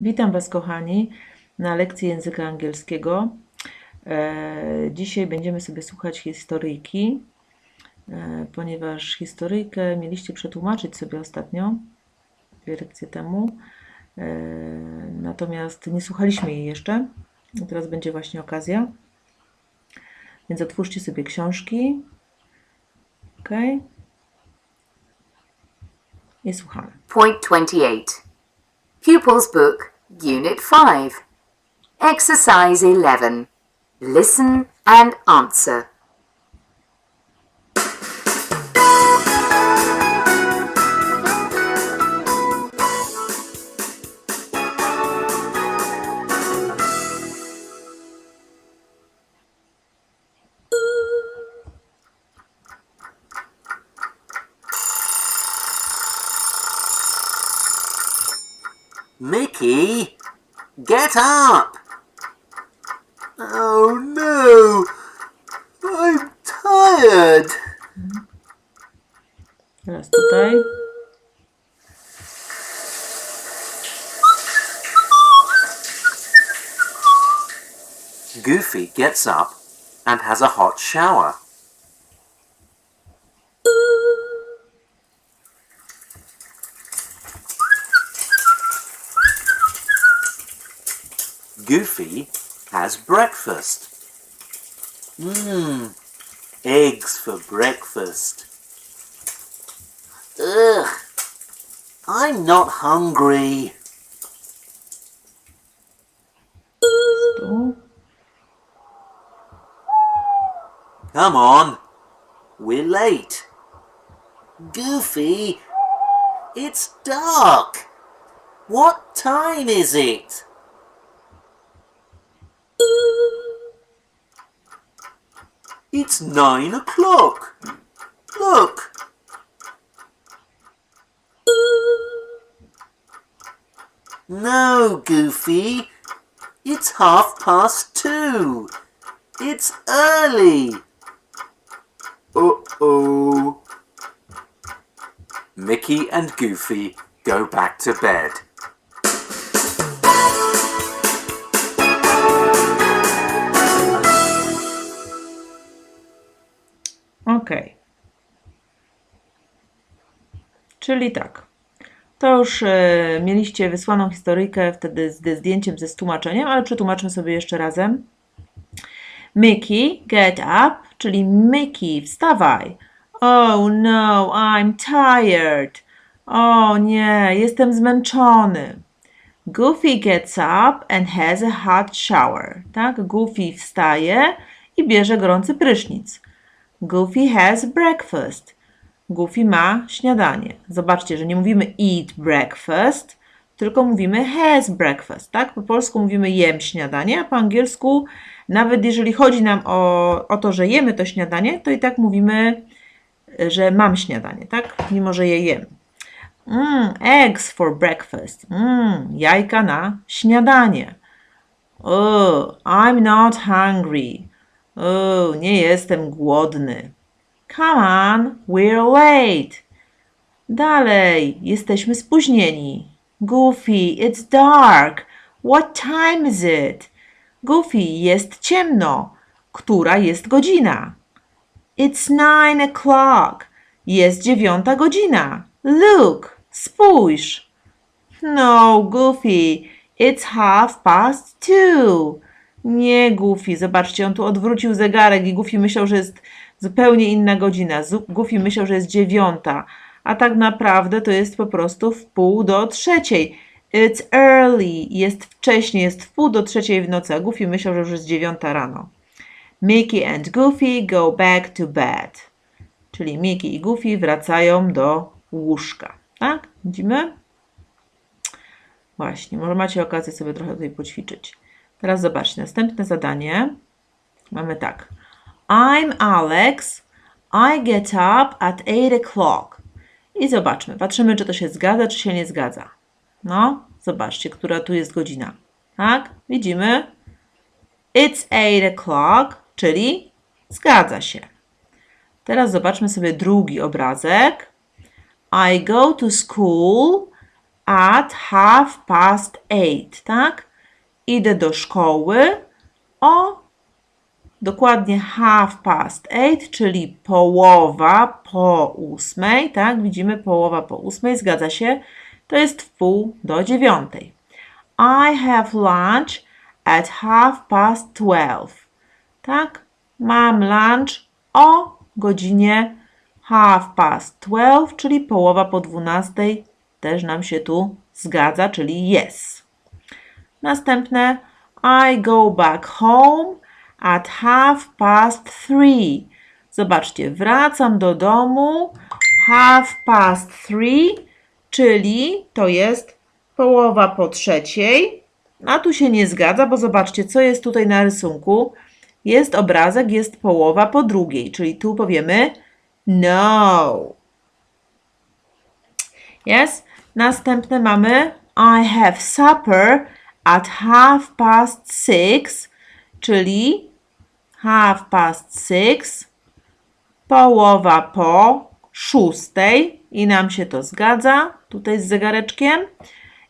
Witam Was, kochani, na lekcji języka angielskiego. E, Dzisiaj będziemy sobie słuchać historyjki, e, ponieważ historyjkę mieliście przetłumaczyć sobie ostatnio, dwie lekcje temu. E, Natomiast nie słuchaliśmy jej jeszcze. Teraz będzie właśnie okazja. Więc otwórzcie sobie książki. Ok. I słuchamy. Point 28. Pupils Book, Unit 5. Exercise 11. Listen and answer. Mickey, get up! Oh no, I'm tired. Teraz tutaj. Goofy gets up and has a hot shower. Goofy has breakfast. Mmm, eggs for breakfast. Ugh, I'm not hungry. Come on, we're late. Goofy, it's dark. What time is it? It's nine o'clock. Look. No, Goofy. It's half past two. It's early. Uh oh. Mickey and Goofy go back to bed. Czyli tak. To już e, mieliście wysłaną historyjkę wtedy z, zdjęciem, ze tłumaczeniem, ale przetłumaczmy sobie jeszcze razem. Mickey, get up, czyli Mickey, wstawaj. Oh no, I'm tired. O nie, jestem zmęczony. Goofy gets up and has a hot shower. Tak, Goofy wstaje i bierze gorący prysznic. Goofy has breakfast. Goofy ma śniadanie. Zobaczcie, że nie mówimy eat breakfast, tylko mówimy has breakfast, tak? Po polsku mówimy jem śniadanie, a po angielsku, nawet jeżeli chodzi nam o, o to, że jemy to śniadanie, to i tak mówimy, że mam śniadanie, tak? Mimo, że je jem. Mm, eggs for breakfast. Mm, jajka na śniadanie. Oh, I'm not hungry. O, nie jestem głodny. Come on, we're late. Dalej, jesteśmy spóźnieni. Goofy, it's dark. What time is it? Goofy, jest ciemno. Która jest godzina? It's nine o'clock. Jest dziewiąta godzina. Look, spójrz. No, Goofy, it's half past two. Nie, Goofy, zobaczcie, on tu odwrócił zegarek i Goofy myślał, że jest zupełnie inna godzina. Goofy myślał, że jest dziewiąta, a tak naprawdę to jest po prostu w pół do trzeciej. It's early, jest wcześniej, jest w pół do trzeciej w nocy, a Goofy myślał, że już jest dziewiąta rano. Mickey and Goofy go back to bed. Czyli Mickey i Goofy wracają do łóżka. Tak? Widzimy? Właśnie, może macie okazję sobie trochę tutaj poćwiczyć. Teraz zobaczcie, następne zadanie. Mamy tak. I'm Alex. I get up at 8 o'clock. I zobaczmy, patrzymy, czy to się zgadza, czy się nie zgadza. No, zobaczcie, która tu jest godzina. Tak? Widzimy? It's 8 o'clock, czyli zgadza się. Teraz zobaczmy sobie drugi obrazek. I go to school at half past eight, tak? Idę do szkoły o dokładnie half past eight, czyli połowa po ósmej, tak? Widzimy połowa po ósmej, zgadza się. To jest w pół do dziewiątej. I have lunch at half past twelve. Tak? Mam lunch o godzinie half past twelve, czyli połowa po dwunastej. Też nam się tu zgadza, czyli yes. Następne I go back home at half past three. Zobaczcie, wracam do domu half past three, czyli to jest połowa po trzeciej. A tu się nie zgadza, bo zobaczcie, co jest tutaj na rysunku. Jest obrazek, jest połowa po drugiej, czyli tu powiemy no. Yes? Następne mamy I have supper at half past six, czyli half past six, połowa po szóstej i nam się to zgadza, tutaj z zegareczkiem.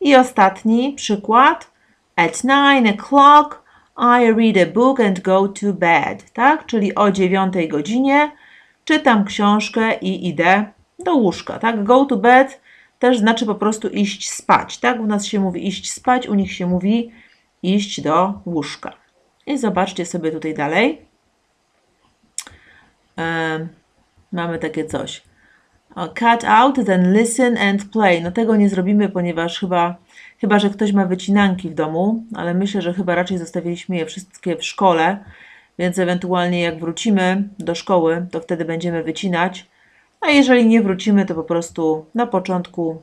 I ostatni przykład. At nine o'clock I read a book and go to bed, tak? Czyli o dziewiątej godzinie czytam książkę i idę do łóżka, tak? Go to bed też znaczy po prostu iść spać, tak? U nas się mówi iść spać, u nich się mówi iść do łóżka. I zobaczcie sobie tutaj dalej. Em, mamy takie coś. O, Cut out, then listen and play. No tego nie zrobimy, ponieważ chyba, chyba, że ktoś ma wycinanki w domu, ale myślę, że chyba raczej zostawiliśmy je wszystkie w szkole, więc ewentualnie jak wrócimy do szkoły, to wtedy będziemy wycinać. A jeżeli nie wrócimy, to po prostu na początku,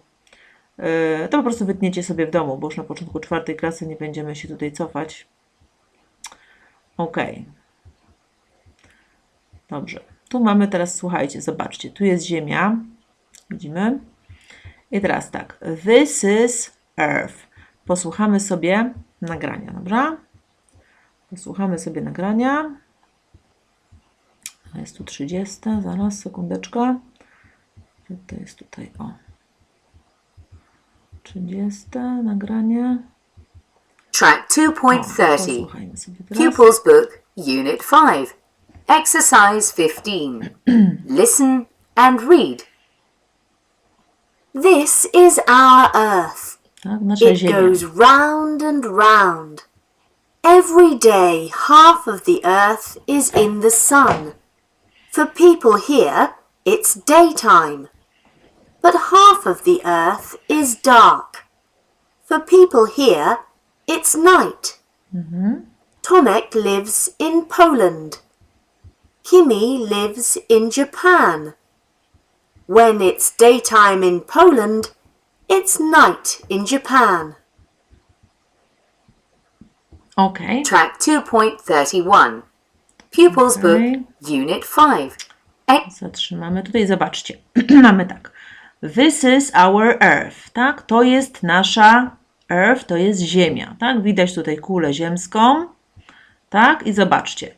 yy, to po prostu wytniecie sobie w domu, bo już na początku czwartej klasy nie będziemy się tutaj cofać. Ok. Dobrze. Tu mamy teraz, słuchajcie, zobaczcie, tu jest Ziemia. Widzimy? I teraz tak. This is Earth. Posłuchamy sobie nagrania, dobra? Posłuchamy sobie nagrania. Jest tu 30, zaraz, sekundeczka. Gdzie To jest tutaj, o. 30 nagranie. Track 2.30. posłuchajmy. Pupils Book, Unit 5. Exercise 15. Listen and read. This is our Earth. It goes round and round. Every day, half of the Earth is in the sun. For people here, it's daytime. But half of the Earth is dark. For people here, it's night. Mm-hmm. Tomek lives in Poland. Kimi lives in Japan. When it's daytime in Poland, it's night in Japan. Ok. Track 2.31. Pupils Book, Unit 5. Ex- Zatrzymamy. Tutaj zobaczcie. Mamy tak. This is our Earth, tak? To jest nasza Earth, to jest Ziemia, tak? Widać tutaj kulę ziemską, tak? I zobaczcie.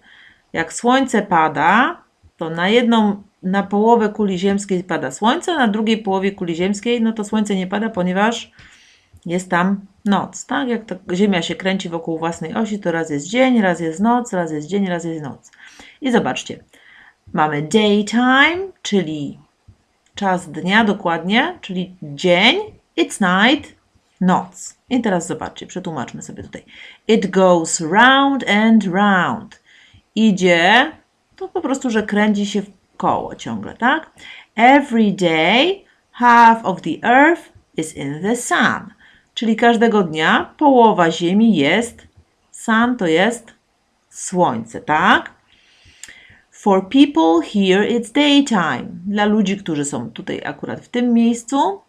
Jak słońce pada, to na jedną, na połowę kuli ziemskiej pada słońce, a na drugiej połowie kuli ziemskiej, no to słońce nie pada, ponieważ jest tam noc, tak? Jak Ziemia się kręci wokół własnej osi, to raz jest dzień, raz jest noc, raz jest dzień, raz jest noc. I zobaczcie, mamy daytime, czyli czas dnia dokładnie, czyli dzień, it's night, noc. I teraz zobaczcie, przetłumaczmy sobie tutaj. It goes round and round. Idzie, to po prostu, że kręci się w koło ciągle, tak? Every day, half of the earth is in the sun. Czyli każdego dnia połowa Ziemi jest, sun to jest słońce, tak? For people here it's daytime. Dla ludzi, którzy są tutaj akurat w tym miejscu,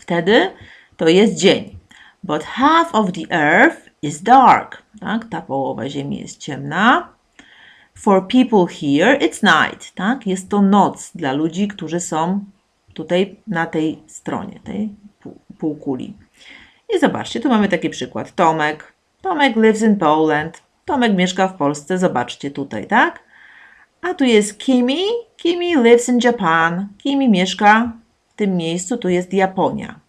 wtedy to jest dzień. But half of the earth is dark. Tak? Ta połowa Ziemi jest ciemna. For people here it's night. Tak? Jest to noc dla ludzi, którzy są tutaj na tej stronie, tej pół- półkuli. I zobaczcie, tu mamy taki przykład. Tomek. Tomek lives in Poland. Tomek mieszka w Polsce. Zobaczcie tutaj, tak? A tu jest Kimi. Kimi lives in Japan. Kimi mieszka w tym miejscu, tu jest Japonia.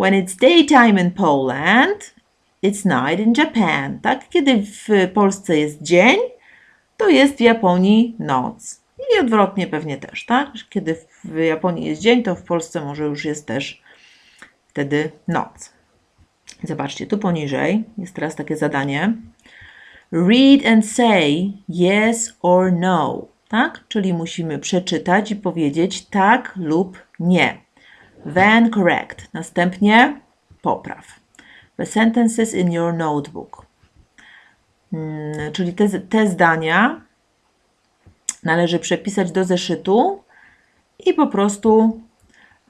When it's daytime in Poland, it's night in Japan. Tak? Kiedy w Polsce jest dzień, to jest w Japonii noc. I odwrotnie pewnie też, tak? Kiedy w Japonii jest dzień, to w Polsce może już jest też wtedy noc. Zobaczcie, tu poniżej jest teraz takie zadanie. Read and say yes or no. Tak? Czyli musimy przeczytać i powiedzieć tak lub nie. Then correct. Następnie popraw. The sentences in your notebook. Mm, czyli te, te zdania należy przepisać do zeszytu i po prostu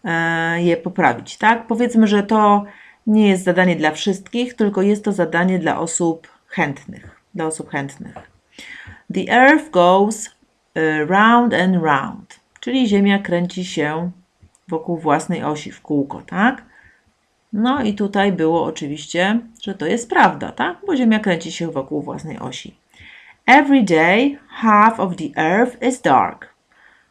e, je poprawić, tak? Powiedzmy, że to nie jest zadanie dla wszystkich, tylko jest to zadanie dla osób chętnych, dla osób chętnych. The earth goes e, round and round, czyli Ziemia kręci się wokół własnej osi w kółko, tak? No i tutaj było oczywiście, że to jest prawda, tak? Bo Ziemia kręci się wokół własnej osi. Every day half of the earth is dark.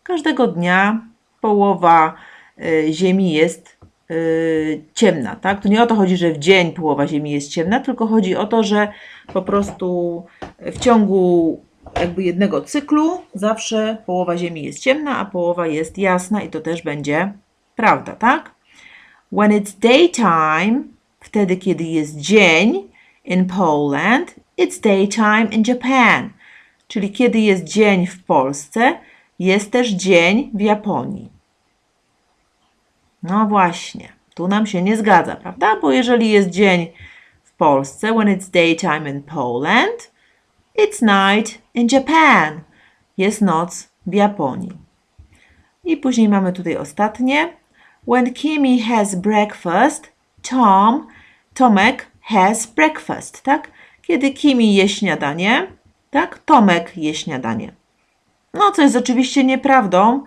Każdego dnia połowa y, Ziemi jest y, ciemna, tak? To nie o to chodzi, że w dzień połowa Ziemi jest ciemna, tylko chodzi o to, że po prostu w ciągu jakby jednego cyklu zawsze połowa Ziemi jest ciemna, a połowa jest jasna i to też będzie prawda, tak? When it's daytime, wtedy kiedy jest dzień in Poland, it's daytime in Japan. Czyli kiedy jest dzień w Polsce, jest też dzień w Japonii. No właśnie, tu nam się nie zgadza, prawda? Bo jeżeli jest dzień w Polsce, when it's daytime in Poland, it's night in Japan. Jest noc w Japonii. I później mamy tutaj ostatnie. When Kimi has breakfast, Tom, Tomek has breakfast, tak? Kiedy Kimi je śniadanie, tak? Tomek je śniadanie. No, co jest oczywiście nieprawdą,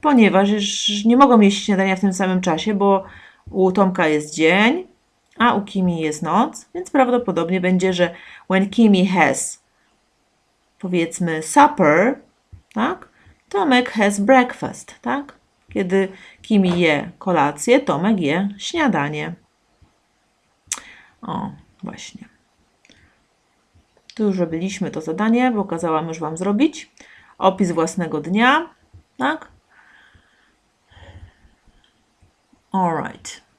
ponieważ już nie mogą jeść śniadania w tym samym czasie, bo u Tomka jest dzień, a u Kimi jest noc, więc prawdopodobnie będzie, że when Kimi has, powiedzmy, supper, tak? Tomek has breakfast, tak? Kiedy Kimi je kolację, Tomek je śniadanie. O, właśnie. Tu już robiliśmy to zadanie, bo kazałam już Wam zrobić. Opis własnego dnia, tak? Alright.